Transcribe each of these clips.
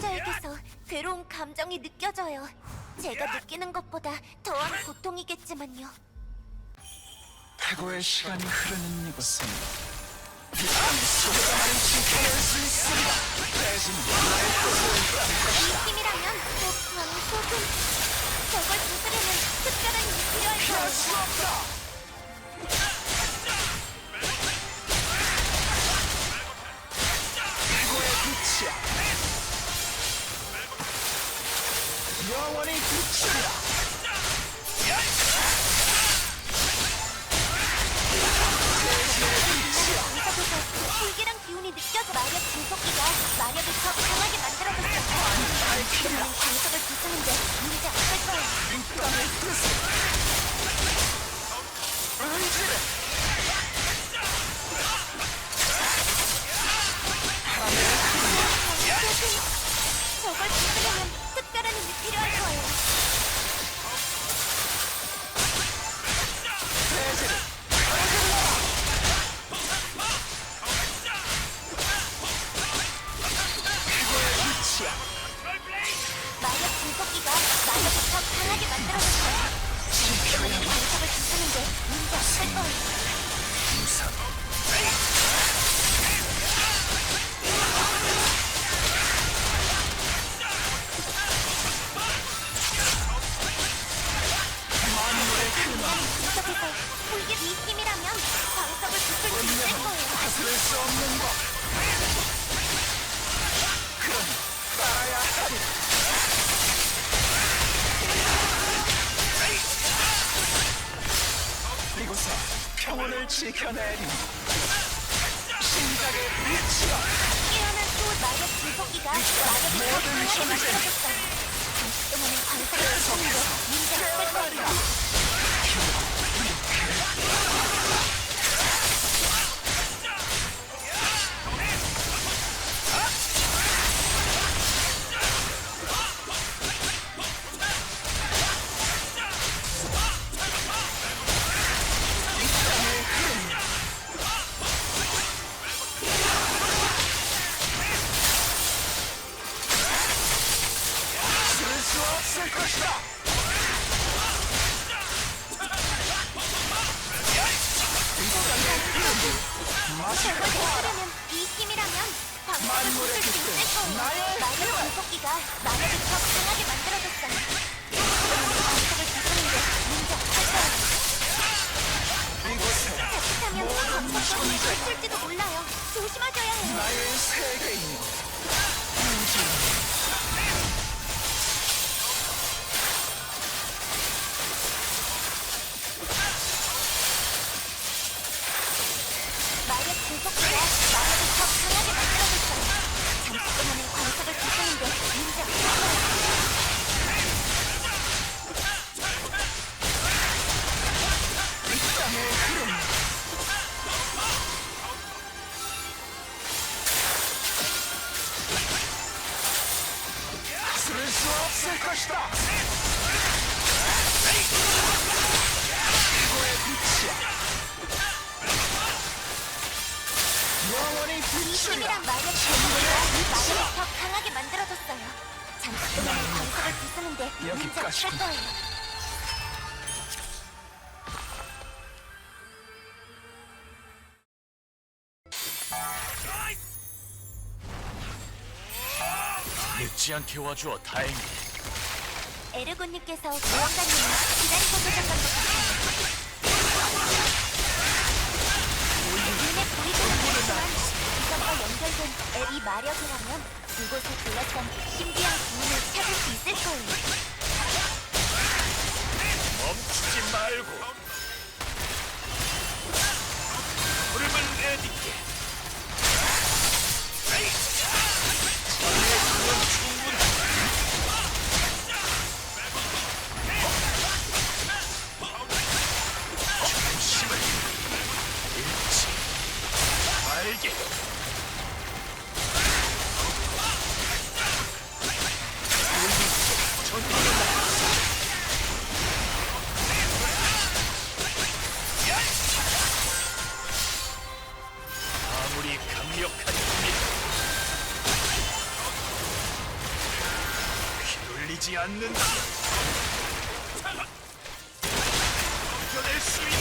사용자에게서 괴로운 감정이 느껴져요. 제가 느끼는 것보다 더한 고통이겠지만요. 태고의 시간이 흐르는 이곳은 이 땅의 속담을 지켜낼 수 있습니다. 대신 나의 뜻을 이 힘이라면 또 방속은 저걸 부수려면 더 강하게 만들어줬어요. 그러면 광석을 부수는데 문제 없을 거예요. 지켜내리 신작의 빛이여 깨어난 또 마력 증폭기가 마력을 더 모든. 만들어줬어요. 잠시 동안은 부수는데 문제 없을 거예요. 땅 광석을 만물의 부술 수 빛은 있을 거예요. 나의 마력 증폭기가 마력을 더 강하게 만들어줬어요. 광석을 부수는데 문제 없을 거예요. 이곳에 자칫하면 모든 광석이 존재가 부술지도 몰라요. 조심하셔야 해요. 나의 세계이요 우주 없을 것이다 최고의 빛이야 영원히 빛이라 힘이란 마력 증폭기가 마력을 더 강하게 만들어줬어요. 잠시 동안은 광석을 부수는데 문제 없을 여기까지군. 거예요. 늦지 않게 와주어 다행이다. 에르곤님께서 모험가님을 기다리고 계셨던 것 같아요. 눈에 보이지는 않지만 이것과 연결된 애- 이 마력이라면 이곳에 둘러싼 신비한 기운을 찾을 수 있을 거예요. 멈추지 말고 날개 아무리 강력한 힘이 휘둘리지 않는다. 이겨낼 수 있.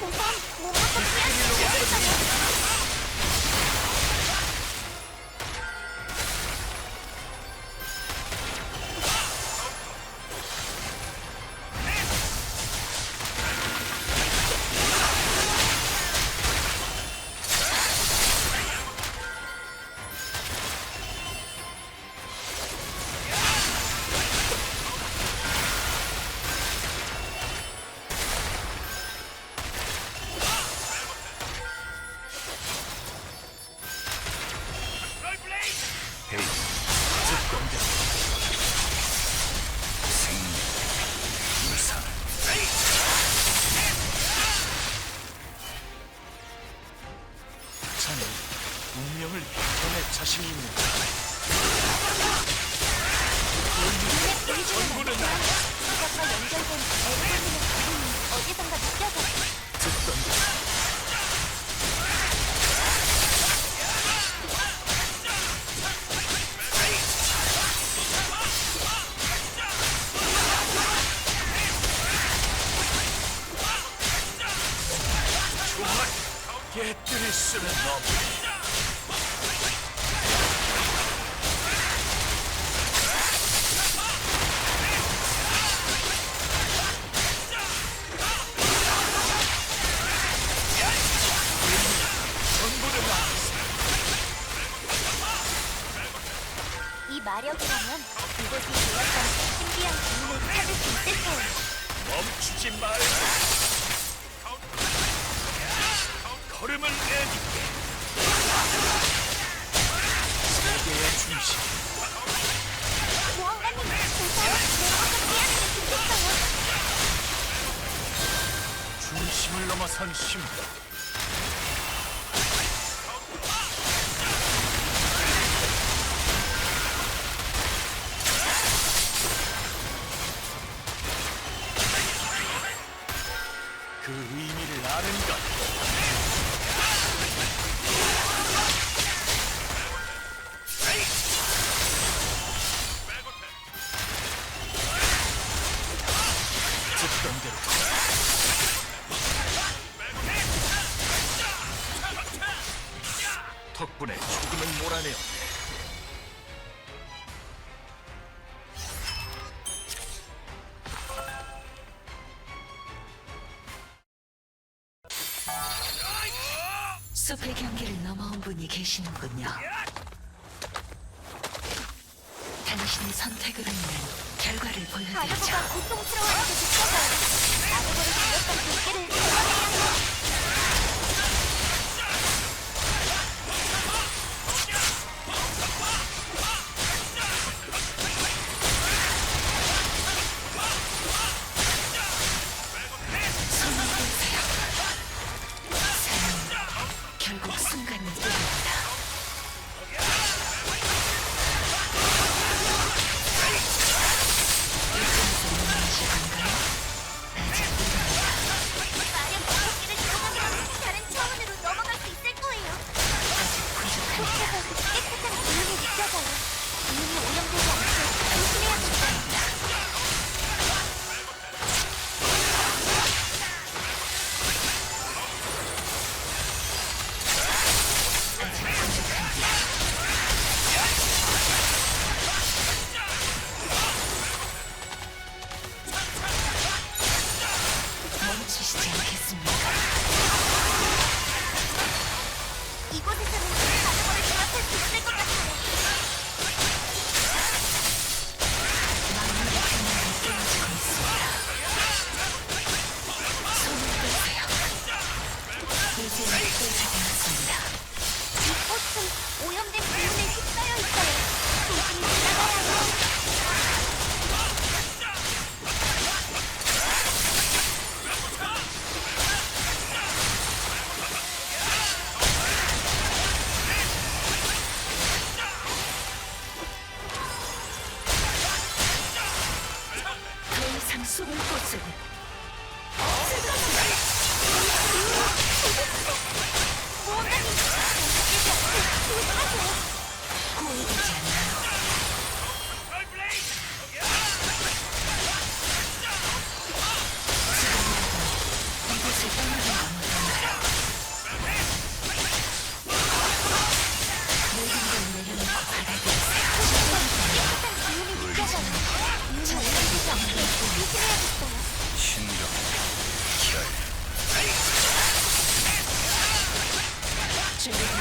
無駄も駄無の無駄無駄無駄無 걸음을 내딛게 세계의 중심. 중심을 넘어선 힘 그 의미를 아는 것. 덕분에 조금은 몰아내었네. 숲의 경계를 넘어온 분이 계시는군요. 당신의 선택으로 인한 결과를 보여드리죠. 게 느껴져요. 아르보를 불렀던 불길을 걷어내야 해 준비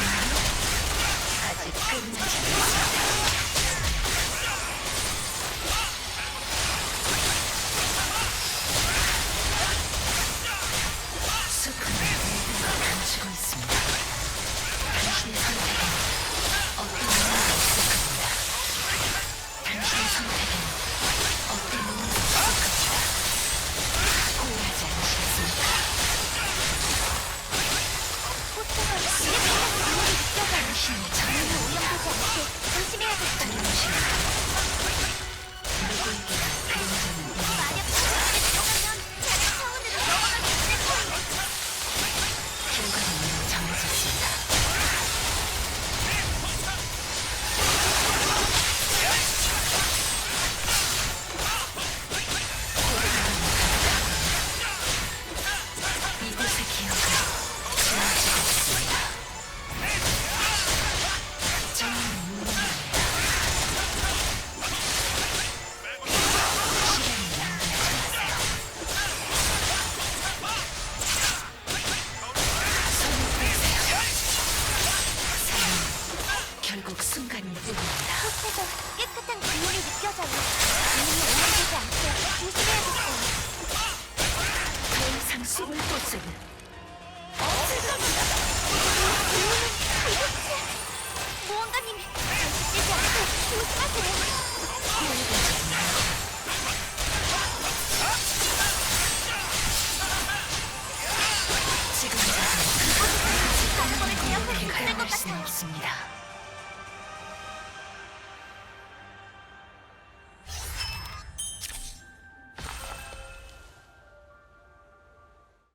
아, 그래. 아, 그래. 아, 그래.